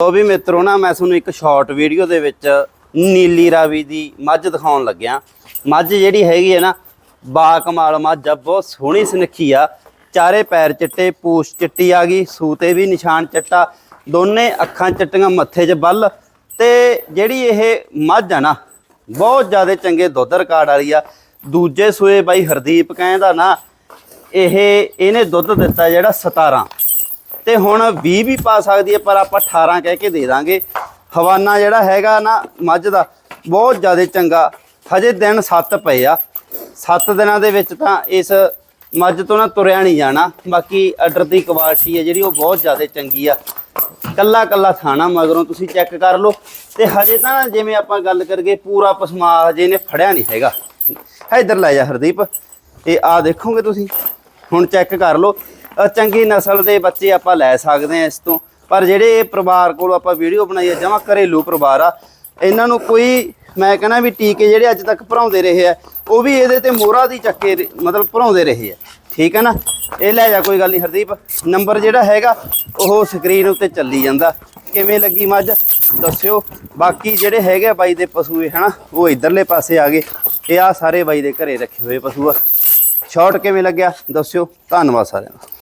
ਉਹ ਵੀ ਮਿੱਤਰੋ ਨਾ, ਮੈਂ ਤੁਹਾਨੂੰ ਇੱਕ ਸ਼ਾਰਟ ਵੀਡੀਓ ਦੇ ਵਿੱਚ ਨੀਲੀ ਰਾਵੀ ਦੀ ਮੱਝ ਦਿਖਾਉਣ ਲੱਗਿਆ। ਮੱਝ ਜਿਹੜੀ ਹੈਗੀ ਹੈ ਨਾ ਬਾ ਕਮਾਲ ਮੱਝ ਆ, ਬਹੁਤ ਸੋਹਣੀ ਸੁਨੱਖੀ ਆ। ਚਾਰੇ ਪੈਰ ਚਿੱਟੇ, ਪੂਛ ਚਿੱਟੀ ਆ ਗਈ, ਸੂਤੇ ਵੀ ਨਿਸ਼ਾਨ ਚਿੱਟਾ, ਦੋਨੇ ਅੱਖਾਂ ਚਿੱਟੀਆਂ, ਮੱਥੇ 'ਚ ਬੱਲ। ਤੇ ਜਿਹੜੀ ਇਹ ਮੱਝ ਆ ਨਾ, ਬਹੁਤ ਜ਼ਿਆਦਾ ਚੰਗੇ ਦੁੱਧ ਰਿਕਾਰਡ ਵਾਲੀ ਆ। ਦੂਜੇ ਸੂਏ ਬਾਈ ਹਰਦੀਪ ਕਹਿੰਦਾ ਨਾ, ਇਹ, ਇਹਨੇ ਦੁੱਧ ਦਿੱਤਾ ਜਿਹੜਾ 17 ਤੇ ਹੁਣ 20 ਵੀ ਪਾ ਸਕਦੀ ਹੈ, ਪਰ ਆਪਾਂ 18 ਕਹਿ ਕੇ ਦੇ ਦਾਂਗੇ। ਹਵਾਨਾ ਜਿਹੜਾ ਹੈਗਾ ਨਾ ਮੱਝ ਦਾ, ਬਹੁਤ ਜ਼ਿਆਦਾ ਚੰਗਾ। ਹਜੇ ਦਿਨ 7 ਪਏ ਆ। 7 ਦਿਨਾਂ ਦੇ ਵਿੱਚ ਤਾਂ ਇਸ ਮੱਝ ਤੋਂ ਨਾ ਤੁਰਿਆ ਨਹੀਂ ਜਾਣਾ। ਬਾਕੀ ਆਰਡਰ ਦੀ ਕੁਆਲਿਟੀ ਹੈ ਜਿਹੜੀ, ਉਹ ਬਹੁਤ ਜ਼ਿਆਦਾ ਚੰਗੀ ਆ। ਕੱਲਾ ਕੱਲਾ ਥਾਣਾ ਮਗਰੋਂ ਤੁਸੀਂ ਚੈੱਕ ਕਰ ਲਓ। ਤੇ ਹਜੇ ਤਾਂ ਜਿਵੇਂ ਆਪਾਂ ਗੱਲ ਕਰਗੇ ਪੂਰਾ ਪਸਮਾ ਹਜੇ ਨੇ ਫੜਿਆ ਨਹੀਂ ਹੈਗਾ। ਇੱਧਰ ਲੈ ਜਾ ਹਰਦੀਪ। ਇਹ ਆ ਦੇਖੋਗੇ ਤੁਸੀਂ। ਹੁਣ ਚੈੱਕ ਕਰ ਲਓ। ਚੰਗੀ ਨਸਲ ਦੇ ਬੱਚੇ ਆਪਾਂ ਲੈ ਸਕਦੇ ਆ ਇਸ ਤੋਂ। ਪਰ ਜਿਹੜੇ ਇਹ ਪਰਿਵਾਰ ਕੋਲ ਆਪਾਂ ਵੀਡੀਓ ਬਣਾਈ ਹੈ, ਜਮਾ ਘਰੇਲੂ ਪਰਿਵਾਰ ਆ, ਇਹਨਾਂ ਨੂੰ ਕੋਈ ਮੈਂ ਕਹਿੰਦਾ ਵੀ ਟੀਕੇ ਜਿਹੜੇ ਅੱਜ ਤੱਕ ਭਰਾਉਂਦੇ ਰਹੇ ਆ, ਉਹ ਵੀ ਇਹਦੇ ਤੇ ਮੋਹਰਾ ਦੀ ਚੱਕੇ ਮਤਲਬ ਭਰਾਉਂਦੇ ਰਹੇ ਆ। ਠੀਕ ਹੈ ਨਾ? ਇਹ ਲੈ ਜਾ, ਕੋਈ ਗੱਲ ਨਹੀਂ ਹਰਦੀਪ, ਨੰਬਰ ਜਿਹੜਾ ਹੈਗਾ, ਉਹ ਸਕਰੀਨ ਉੱਤੇ ਚੱਲੀ ਜਾਂਦਾ। ਕਿਵੇਂ ਲੱਗੀ ਮੱਝ? ਦੱਸਿਓ। ਬਾਕੀ ਜਿਹੜੇ ਹੈਗੇ ਆ ਬਾਈ ਦੇ ਪਸ਼ੂ ਇਹ, ਹਨਾ, ਉਹ ਇਧਰਲੇ ਪਾਸੇ ਆ ਗਏ। ਇਹ ਆ ਸਾਰੇ ਬਾਈ ਦੇ ਘਰੇ ਰੱਖੇ ਹੋਏ ਪਸ਼ੂ ਆ। ਸ਼ਾਰਟ ਕਿਵੇਂ ਲੱਗਿਆ? ਦੱਸਿਓ। ਧੰਨਵਾਦ ਸਾਰਿਆਂ ਦਾ।